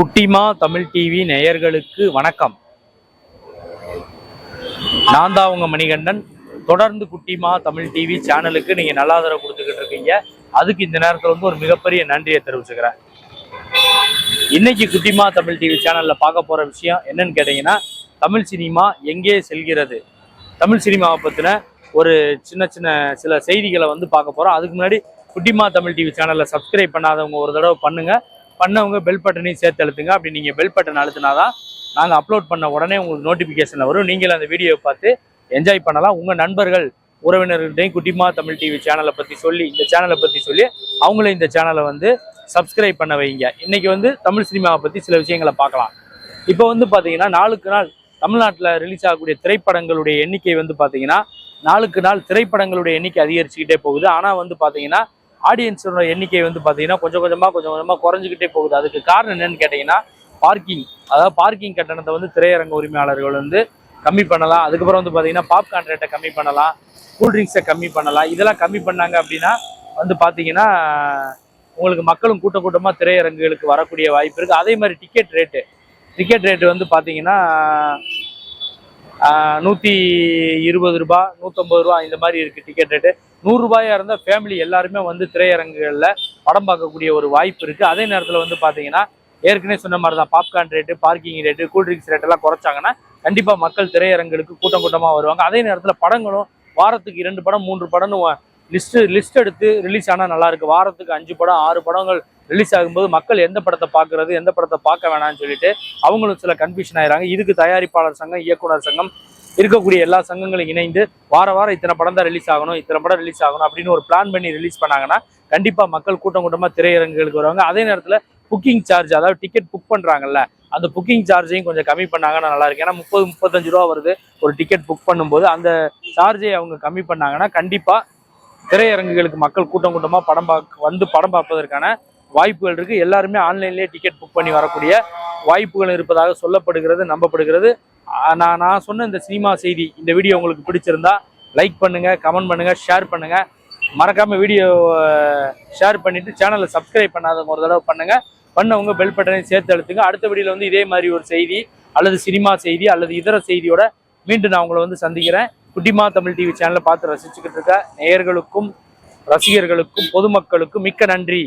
குட்டிமா தமிழ் டிவி நேயர்களுக்கு வணக்கம். நான் தான் உங்க மணிகண்டன். தொடர்ந்து குட்டிமா தமிழ் டிவி சேனலுக்கு நீங்க நல்லா ஆதரவு கொடுத்துக்கிட்டு இருக்கீங்க. அதுக்கு இந்த நேரத்தில் வந்து ஒரு மிகப்பெரிய நன்றியை தெரிவிச்சுக்கிறேன். இன்னைக்கு குட்டிமா தமிழ் டிவி சேனல்ல பார்க்க போற விஷயம் என்னன்னு கேட்டீங்கன்னா தமிழ் சினிமா எங்கே செல்கிறது? தமிழ் சினிமாவை பத்தின ஒரு சின்ன சின்ன சில செய்திகளை வந்து பார்க்க போறோம். அதுக்கு முன்னாடி குட்டிமா தமிழ் டிவி சேனலில் சப்ஸ்கிரைப் பண்ணாதவங்க ஒரு தடவை பண்ணுங்கள் பண்ணவங்க பெல் பட்டனையும் சேர்த்து அழுத்துங்க. அப்படி நீங்கள் பெல் பட்டன் அழுத்தினாதான் நாங்கள் அப்லோட் பண்ண உடனே உங்களுக்கு நோட்டிஃபிகேஷனில் வரும். நீங்கள் அந்த வீடியோவை பார்த்து என்ஜாய் பண்ணலாம். உங்கள் நண்பர்கள் உறவினர்கள்ட்டையும் குட்டிமா தமிழ் டிவி சேனலை பற்றி சொல்லி இந்த சேனலை பற்றி சொல்லி அவங்களும் இந்த சேனலை வந்து சப்ஸ்கிரைப் பண்ண வைங்க. இன்றைக்கி வந்து தமிழ் சினிமாவை பற்றி சில விஷயங்களை பார்க்கலாம். இப்போ வந்து பார்த்தீங்கன்னா நாளுக்கு நாள் தமிழ்நாட்டில் ரிலீஸ் ஆகக்கூடிய திரைப்படங்களுடைய எண்ணிக்கை வந்து பார்த்திங்கன்னா நாளுக்கு நாள் திரைப்படங்களுடைய எண்ணிக்கை அதிகரிச்சுக்கிட்டே போகுது. ஆனால் வந்து பார்த்தீங்கன்னா ஆடியன்ஸோட எண்ணிக்கை வந்து பார்த்தீங்கன்னா கொஞ்சம் கொஞ்சமாக கொஞ்சம் கொஞ்சமாக குறைஞ்சிக்கிட்டே போகுது. அதுக்கு காரணம் என்னன்னு கேட்டிங்கன்னா பார்க்கிங் அதாவது பார்க்கிங் கட்டணத்தை வந்து திரையரங்க உரிமையாளர்கள் வந்து கம்மி பண்ணலாம். அதுக்கப்புறம் வந்து பார்த்தீங்கன்னா பாப்கார்ன் ரேட்டை கம்மி பண்ணலாம். கூல்ட்ரிங்க்ஸை கம்மி பண்ணலாம். இதெல்லாம் கம்மி பண்ணாங்க அப்படின்னா வந்து பார்த்தீங்கன்னா உங்களுக்கு மக்களும் கூட்ட கூட்டமாக திரையரங்குகளுக்கு வரக்கூடிய வாய்ப்பு இருக்குது அதே மாதிரி டிக்கெட் ரேட்டு டிக்கெட் ரேட்டு வந்து பார்த்தீங்கன்னா நூற்றி இருபது ரூபா நூற்றம்பது ரூபா இந்த மாதிரி இருக்குது டிக்கெட் ரேட்டு நூறுரூபாயாக இருந்தால் ஃபேமிலி எல்லாருமே வந்து திரையரங்குகளில் படம் பார்க்கக்கூடிய ஒரு வாய்ப்பு இருக்குது அதே நேரத்தில் வந்து பார்த்தீங்கன்னா ஏற்கனவே சொன்ன மாதிரி தான் popcorn rate parking rate cool drinks ரேட்டெல்லாம் குறைச்சாங்கன்னா கண்டிப்பாக மக்கள் திரையரங்குகளுக்கு கூட்டம் கூட்டமாக வருவாங்க. அதே நேரத்தில் படங்களும் வாரத்துக்கு இரண்டு படம் மூன்று படம்னு லிஸ்ட்டு லிஸ்ட் எடுத்து ரிலீஸ் ஆனால் நல்லாயிருக்கு வாரத்துக்கு அஞ்சு படம் ஆறு படங்கள் ரிலீஸ் ஆகும்போது மக்கள் எந்த படத்தை பார்க்கறது எந்த படத்தை பார்க்க வேணாம்னு சொல்லிட்டு அவங்களும் சில கன்ஃபியூஷன் ஆயிராங்க இதுக்கு தயாரிப்பாளர் சங்கம் இயக்குனர் சங்கம் இருக்கக்கூடிய எல்லா சங்கங்களும் இணைந்து வார வாரம் இத்தனை படம் தான் ரிலீஸ் ஆகணும் இத்தனை படம் ரிலீஸ் ஆகணும் அப்படின்னு ஒரு பிளான் பண்ணி ரிலீஸ் பண்ணாங்கன்னா கண்டிப்பா மக்கள் கூட்டம் கூட்டமா திரையரங்குகளுக்கு வருவாங்க. அதே நேரத்துல புக்கிங் சார்ஜ் அதாவது டிக்கெட் புக் பண்றாங்கல்ல அந்த புக்கிங் சார்ஜையும் கொஞ்சம் கம்மி பண்ணாங்கன்னா நல்லா இருக்கு ஏன்னா முப்பது முப்பத்தஞ்சு ரூபா வருது ஒரு டிக்கெட் புக் பண்ணும்போது. அந்த சார்ஜை அவங்க கம்மி பண்ணாங்கன்னா கண்டிப்பா திரையரங்குகளுக்கு மக்கள் கூட்டம் கூட்டமா படம் பார்க்க வந்து படம் பார்ப்பதற்கான வாய்ப்புகள் இருக்கு. எல்லாருமே ஆன்லைன்லயே டிக்கெட் புக் பண்ணி வரக்கூடிய வாய்ப்புகள் இருப்பதாக சொல்லப்படுகிறது நம்பப்படுகிறது. நான் நான் சொன்ன இந்த சினிமா செய்தி இந்த வீடியோ உங்களுக்கு பிடிச்சிருந்தா லைக் பண்ணுங்க கமெண்ட் பண்ணுங்க ஷேர் பண்ணுங்க. மறக்காம வீடியோ ஷேர் பண்ணிட்டு சேனலை சப்ஸ்கிரைப் பண்ணாதவங்க ஒரு தடவை பண்ணுங்க. பண்ணவங்க பெல் பட்டனையும் சேர்த்து அழுத்துங்க. அடுத்த வீடியோல வந்து இதே மாதிரி ஒரு செய்தி அல்லது சினிமா செய்தி அல்லது இதர செய்தியோட மீண்டும் நான் உங்களை வந்து சந்திக்கிறேன். குட்டிமா தமிழ் டிவி சேனலை பார்த்து ரசிச்சுக்கிட்டு இருக்க நேயர்களுக்கும் ரசிகர்களுக்கும் பொதுமக்களுக்கும் மிக்க நன்றி.